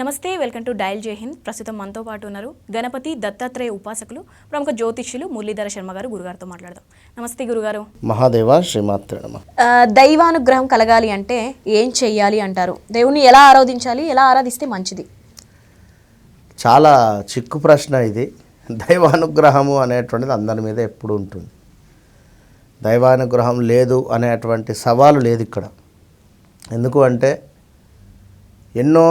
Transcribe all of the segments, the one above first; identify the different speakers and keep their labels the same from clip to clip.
Speaker 1: నమస్తే welcome to dial జై హింద్. ప్రస్తుతం మనతో పాటు ఉన్నారు గణపతి దత్తాత్రేయ ఉపాసకులు ప్రముఖ జ్యోతిష్యులు మురళీధర శర్మ గారు. గురుగారితో మాట్లాడదాం. నమస్తే గురుగారు.
Speaker 2: మహాదేవ శ్రీమాత్రే
Speaker 1: దైవానుగ్రహం కలగాలి అంటే ఏం చెయ్యాలి అంటారు? దేవుణ్ణి ఎలా ఆరాధించాలి ఎలా ఆరాధిస్తే మంచిది?
Speaker 2: చాలా చిక్కు ప్రశ్న ఇది. దైవానుగ్రహము అనేటువంటిది అందరి మీద ఎప్పుడు ఉంటుంది. దైవానుగ్రహం లేదు అనేటువంటి సవాలు లేదు ఇక్కడ. ఎందుకు అంటే ఎన్నో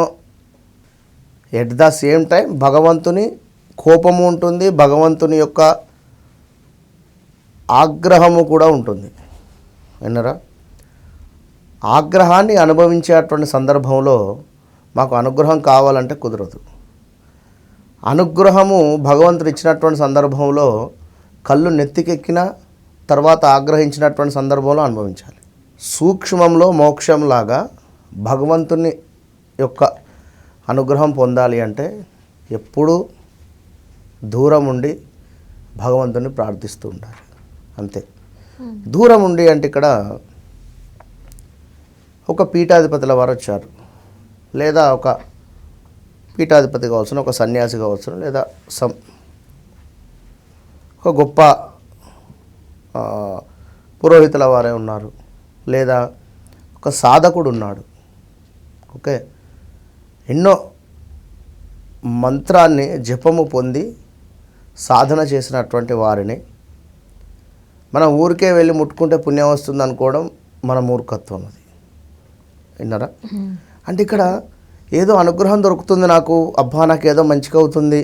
Speaker 2: ఎట్ ద సేమ్ టైం భగవంతుని కోపము ఉంటుంది భగవంతుని యొక్క ఆగ్రహము కూడా ఉంటుంది. విన్నరా? ఆగ్రహాన్ని అనుభవించేటువంటి సందర్భంలో మాకు అనుగ్రహం కావాలంటే కుదరదు. అనుగ్రహము భగవంతుడు ఇచ్చినటువంటి సందర్భంలో కళ్ళు నెత్తికెక్కిన తర్వాత ఆగ్రహించినటువంటి సందర్భంలో అనుభవించాలి. సూక్ష్మంలో మోక్షంలాగా భగవంతుని యొక్క అనుగ్రహం పొందాలి అంటే ఎప్పుడూ దూరం ఉండి భగవంతుని ప్రార్థిస్తూ ఉండాలి. అంతే. దూరం ఉండి అంటే ఇక్కడ ఒక పీఠాధిపతుల వారు వచ్చారు. లేదా ఒక పీఠాధిపతి కావచ్చు ఒక సన్యాసి కావచ్చు లేదా సం ఒక గొప్ప పురోహితుల వారే ఉన్నారు. లేదా ఒక సాధకుడు ఉన్నాడు. ఓకే? ఎన్నో మంత్రాన్ని జపము పొంది సాధన చేసినటువంటి వారిని. మన ఊరికే వెళ్ళి ముట్టుకుంటే పుణ్యం వస్తుంది అనుకోవడం మన మూర్ఖత్వం అది. విన్నారా? అంటే ఇక్కడ ఏదో అనుగ్రహం దొరుకుతుంది నాకు అబ్బా నాకు ఏదో మంచిగా అవుతుంది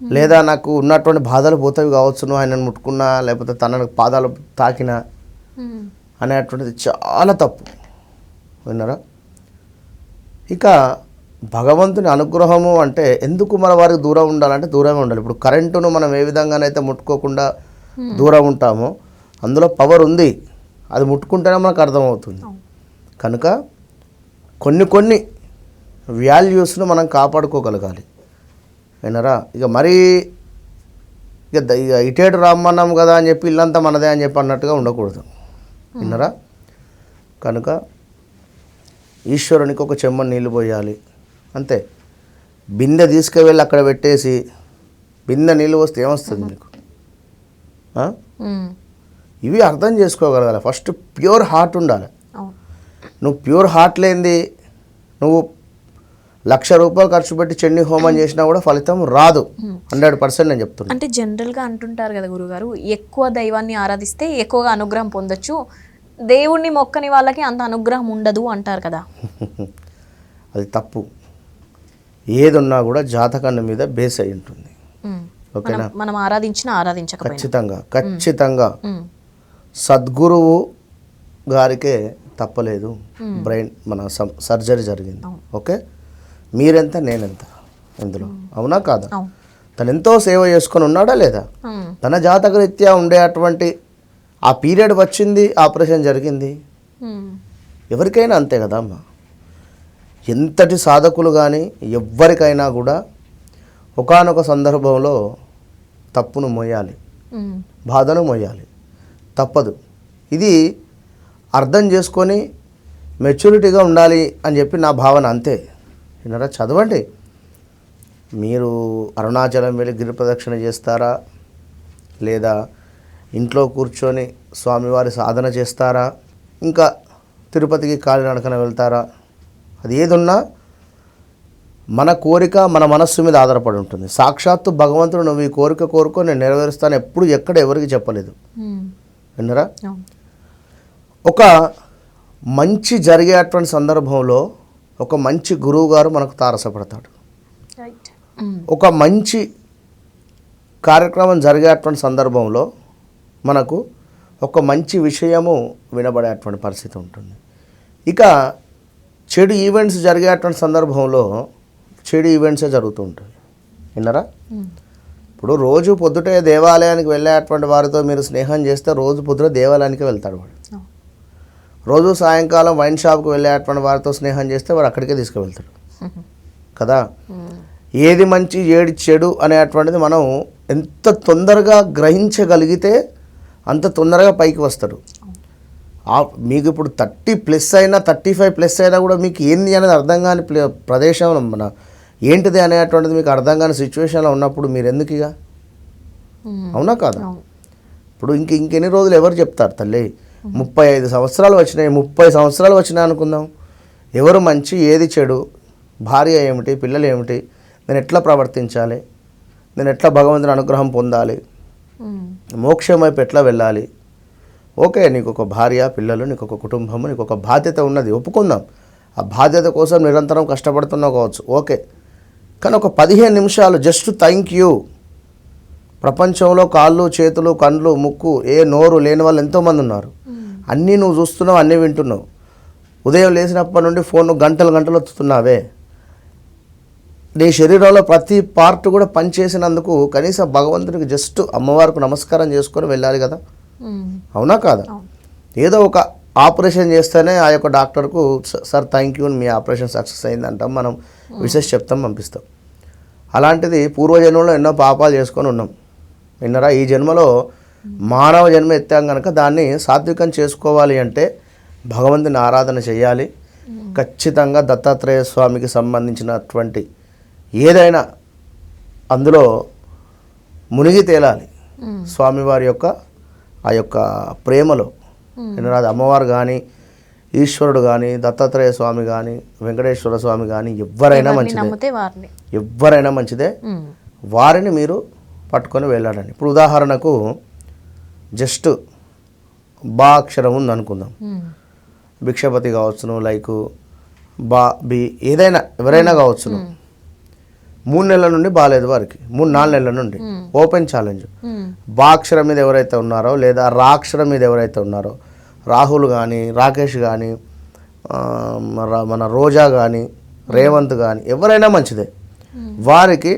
Speaker 2: లేదా నాకు ఉన్నటువంటి బాధలు పోతాయి కావచ్చును ఆయనను ముట్టుకున్నా లేకపోతే తన పాదాలు తాకినా అనేటువంటిది చాలా తప్పు. విన్నారా? ఇక భగవంతుని అనుగ్రహము అంటే ఎందుకు మన వారికి దూరం ఉండాలంటే దూరమే ఉండాలి. ఇప్పుడు కరెంటును మనం ఏ విధంగానైతే ముట్టుకోకుండా దూరం ఉంటామో అందులో పవర్ ఉంది. అది ముట్టుకుంటేనే మనకు అర్థమవుతుంది. కనుక కొన్ని కొన్ని వాల్యూస్ను మనం కాపాడుకోగలగాలి. వినరా ఇక మరీ ఇక ఇక ఇటేటు రమ్మన్నాం కదా అని చెప్పి ఇల్లంతా మనదే అని చెప్పి అన్నట్టుగా ఉండకూడదు. విన్నరా? కనుక ఈశ్వరునికి ఒక చెమ్మ నీళ్ళు పోయాలి. అంతే. బిందె తీసుకువెళ్ళి అక్కడ పెట్టేసి బిందె నీళ్ళు పోస్తే ఏమొస్తుంది మీకు? ఇవి అర్థం చేసుకోగలగాలి. ఫస్ట్ ప్యూర్ హార్ట్ ఉండాలి. నువ్వు ప్యూర్ హార్ట్ లేనిది నువ్వు లక్ష రూపాయలు ఖర్చు పెట్టి చెన్ని హోమం చేసినా కూడా ఫలితం రాదు. హండ్రెడ్ పర్సెంట్ నేను చెప్తున్నా.
Speaker 1: అంటే జనరల్గా అంటుంటారు కదా గురుగారు ఎక్కువ దైవాన్ని ఆరాధిస్తే ఎక్కువగా అనుగ్రహం పొందొచ్చు. దేవుణ్ణి మొక్కని వాళ్ళకి అంత అనుగ్రహం ఉండదు అంటారు కదా.
Speaker 2: అది తప్పు. ఏది ఉన్నా కూడా జాతకాన్ని మీద బేస్ అయి ఉంటుంది. ఓకేనా?
Speaker 1: మనం ఆరాధించినా ఆరాధించకపోయినా.
Speaker 2: ఖచ్చితంగా ఖచ్చితంగా. సద్గురువు గారికే తప్పలేదు. బ్రెయిన్ మన సర్జరీ జరిగింది. ఓకే? మీరెంత నేనెంత ఇందులో? అవునా కాదా? తను ఎంతో సేవ చేసుకొని ఉన్నాడా లేదా. తన జాతక రీత్యా ఉండేటువంటి ఆ పీరియడ్ వచ్చింది ఆపరేషన్ జరిగింది. ఎవరికైనా అంతే కదా అమ్మ? ఎంతటి సాధకులు కానీ ఎవ్వరికైనా కూడా ఒకానొక సందర్భంలో తప్పును మోయాలి. బాధను మోయాలి తప్పదు. ఇది అర్థం చేసుకొని మెచ్యూరిటీగా ఉండాలి అని చెప్పి నా భావన అంతే. విన్నారా? చదవండి. మీరు అరుణాచలం వెళ్ళి గిరి ప్రదక్షిణ చేస్తారా? లేదా ఇంట్లో కూర్చొని స్వామివారి సాధన చేస్తారా? ఇంకా తిరుపతికి కాలినడకన వెళ్తారా? అది ఏదున్నా మన కోరిక మన మనస్సు మీద ఆధారపడి ఉంటుంది. సాక్షాత్తు భగవంతుడు నువ్వు ఈ కోరిక కోరుకో నేను నెరవేరుస్తాను ఎప్పుడు ఎక్కడ ఎవరికి చెప్పలేదు. విన్నరా? ఒక మంచి జరిగేటువంటి సందర్భంలో ఒక మంచి గురువు గారు మనకు తారసపడతాడు. ఒక మంచి కార్యక్రమం జరిగేటువంటి సందర్భంలో మనకు ఒక మంచి విషయము వినబడేటువంటి పరిస్థితి ఉంటుంది. ఇక చెడు ఈవెంట్స్ జరిగేటువంటి సందర్భంలో చెడు ఈవెంట్సే జరుగుతూ ఉంటాయి విన్నారా. ఇప్పుడు రోజు పొద్దుటే దేవాలయానికి వెళ్ళేటువంటి వారితో మీరు స్నేహం చేస్తే రోజు పొద్దున దేవాలయానికి వెళ్తాడు వాడు. రోజు సాయంకాలం వైన్ షాప్కి వెళ్ళేటువంటి వారితో స్నేహం చేస్తే వాడు అక్కడికే తీసుకువెళ్తాడు కదా. ఏది మంచి ఏది చెడు అనేటువంటిది మనం ఎంత తొందరగా గ్రహించగలిగితే అంత తొందరగా పైకి వస్తాడు మీకు ఇప్పుడు థర్టీ ప్లస్ అయినా థర్టీ ఫైవ్ ప్లస్ అయినా కూడా మీకు ఏంది అనేది అర్థం కాని ప్లే- ప్రదేశం మన ఏంటిది అనేటువంటిది మీకు అర్థం కాని సిచ్యువేషన్లో ఉన్నప్పుడు మీరు ఎందుకు ఇక. అవునా కాదా? ఇప్పుడు ఇంక ఇంకెన్ని రోజులు ఎవరు చెప్తారు తల్లి? ముప్పై ఐదు సంవత్సరాలు వచ్చినాయి ముప్పై సంవత్సరాలు వచ్చినాయి అనుకుందాం. ఎవరు మంచి ఏది చెడు? భార్య ఏమిటి పిల్లలు ఏమిటి? నేను ఎట్లా ప్రవర్తించాలి? నేను ఎట్లా భగవంతుని అనుగ్రహం పొందాలి. మోక్షం వైపు ఎట్లా వెళ్ళాలి? ఓకే నీకు ఒక భార్య పిల్లలు నీకు ఒక కుటుంబము నీకు ఒక బాధ్యత ఉన్నది ఒప్పుకుందాం. ఆ బాధ్యత కోసం నిరంతరం కష్టపడుతున్నావు కావచ్చు ఓకే. కానీ ఒక పదిహేను నిమిషాలు జస్ట్ థ్యాంక్ యూ. ప్రపంచంలో కాళ్ళు చేతులు కండ్లు ముక్కు ఏ నోరు లేని వాళ్ళు ఎంతోమంది ఉన్నారు. అన్నీ నువ్వు చూస్తున్నావు అన్నీ వింటున్నావు. ఉదయం లేచినప్పటి నుండి ఫోన్ గంటలు గంటలు ఒత్తుతున్నావే నీ శరీరంలో ప్రతి పార్ట్ కూడా పనిచేసినందుకు కనీసం భగవంతునికి జస్ట్ అమ్మవారికి నమస్కారం చేసుకొని వెళ్ళాలి కదా. అవునా కాదా. ఏదో ఒక ఆపరేషన్ చేస్తేనే ఆ యొక్క డాక్టర్కు "స- సార్ థ్యాంక్ యూ మీ ఆపరేషన్ సక్సెస్ అయిందంటాం మనం విశేష చెప్తాం పంపిస్తాం. అలాంటిది పూర్వజన్మలో ఎన్నో పాపాలు చేసుకొని ఉన్నాం. విన్నరా ఈ జన్మలో మానవ జన్మ ఎత్తాం కనుక దాన్ని సాత్వికం చేసుకోవాలి అంటే భగవంతుని ఆరాధన చేయాలి. ఖచ్చితంగా దత్తాత్రేయ స్వామికి సంబంధించినటువంటి ఏదైనా అందులో మునిగి తేలాలి. స్వామివారి యొక్క ఆ యొక్క ప్రేమలో. వినరా అది అమ్మవారు కానీ ఈశ్వరుడు కానీ దత్తాత్రేయ స్వామి కానీ వెంకటేశ్వర స్వామి కానీ ఎవరైనా మంచిదే. ఎవరైనా మంచిదే.
Speaker 1: ఉమ్.
Speaker 2: వారిని మీరు పట్టుకొని వెళ్ళాలండి. ఇప్పుడు ఉదాహరణకు జస్ట్ బా అక్షరం ఉంది అనుకుందాం.
Speaker 1: ఉమ్.
Speaker 2: భిక్షపతి కావచ్చును లైక్ బా బి ఏదైనా ఎవరైనా కావచ్చును. మూడు నెలల నుండి బాగాలేదు వారికి. మూడు నాలుగు నెలల నుండి. ఓపెన్ ఛాలెంజ్
Speaker 1: ఉమ్.
Speaker 2: బా అక్షరం మీద ఎవరైతే ఉన్నారో లేదా రా అక్షరం మీద ఎవరైతే ఉన్నారో రాహుల్ కానీ రాకేష్ కానీ మన రోజా కానీ రేవంత్ కానీ ఎవరైనా మంచిదే. వారికి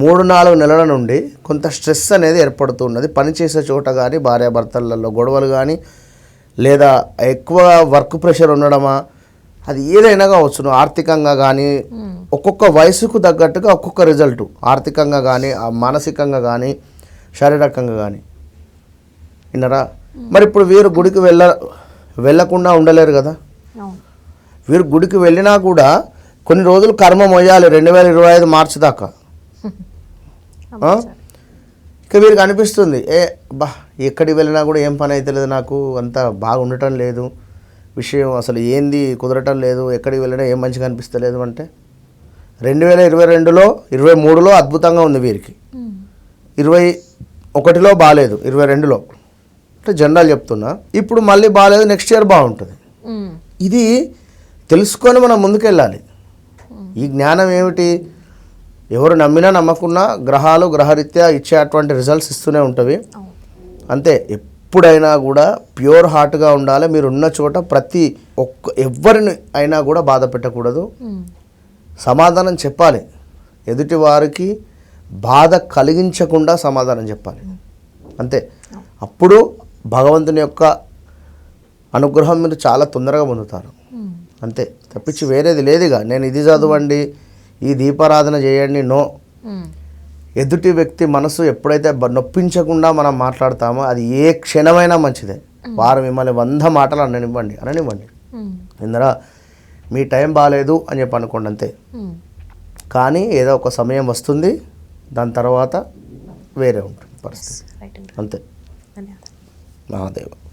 Speaker 2: మూడు నాలుగు నెలల నుండి కొంత స్ట్రెస్ అనేది ఏర్పడుతున్నది పనిచేసే చోట కానీ భార్యాభర్తలలో గొడవలు కానీ లేదా ఎక్కువ వర్క్ ప్రెషర్ ఉండడమా అది ఏదైనా కావచ్చును ఆర్థికంగా కానీ ఒక్కొక్క వయసుకు తగ్గట్టుగా ఒక్కొక్క రిజల్ట్. ఆర్థికంగా కానీ మానసికంగా కానీ శారీరకంగా కానీ విన్నరా? మరి ఇప్పుడు వీరు గుడికి వెళ్ళ వెళ్ళకుండా ఉండలేరు కదా? వీరు గుడికి వెళ్ళినా కూడా కొన్ని రోజులు కర్మ మొయ్యాలి రెండు వేల ఇరవై ఐదు మార్చి దాకా? ఇక వీరికి అనిపిస్తుంది ఏ బా ఎక్కడికి వెళ్ళినా కూడా ఏం పని అవుతలేదు నాకు అంత బాగా ఉండటం లేదు. విషయం అసలు ఏంది కుదరటం లేదు ఎక్కడికి వెళ్ళినా ఏం మంచిగా అనిపిస్తలేదు అంటే రెండు వేల ఇరవై రెండులో ఇరవై మూడులో అద్భుతంగా ఉంది వీరికి. ఇరవై ఒకటిలో బాగాలేదు ఇరవై రెండులో. అంటే జనరల్ చెప్తున్నా. ఇప్పుడు మళ్ళీ బాగాలేదు నెక్స్ట్ ఇయర్ బాగుంటుంది. ఇది తెలుసుకొని మనం ముందుకెళ్ళాలి. ఈ జ్ఞానం ఏమిటి? ఎవరు నమ్మినా నమ్మకున్నా గ్రహాలు గ్రహరీత్యా ఇచ్చేటువంటి రిజల్ట్స్ ఇస్తూనే
Speaker 1: అవును.
Speaker 2: అంతే ఎప్పుడైనా కూడా ప్యూర్ హార్ట్గా ఉండాలి. మీరు ఉన్న చోట ప్రతి ఒక్క ఎవరిని అయినా కూడా బాధ పెట్టకూడదు. సమాధానం చెప్పాలి. ఎదుటి వారికి బాధ కలిగించకుండా సమాధానం చెప్పాలి. అంతే. అప్పుడు భగవంతుని యొక్క అనుగ్రహం మీరు చాలా తొందరగా పొందుతారు. అంతే. తప్పించి వేరేది లేదుగా. నేను ఇది చదవండి ఈ దీపారాధన చేయండి నో. ఎదుటి వ్యక్తి మనసు ఎప్పుడైతే నొప్పించకుండా మనం మాట్లాడతామో అది ఏ క్షణమైనా మంచిదే. వారు మిమ్మల్ని వంద మాటలు అననివ్వండి అననివ్వండి. ఇందరా మీ టైం బాగాలేదు అని చెప్పి అనుకోండి అంతే. కానీ ఏదో ఒక సమయం వస్తుంది దాని తర్వాత వేరే ఉంటుంది పరిస్థితి. అంతే.
Speaker 1: ధన్యవాదాలు.
Speaker 2: మహాదేవ.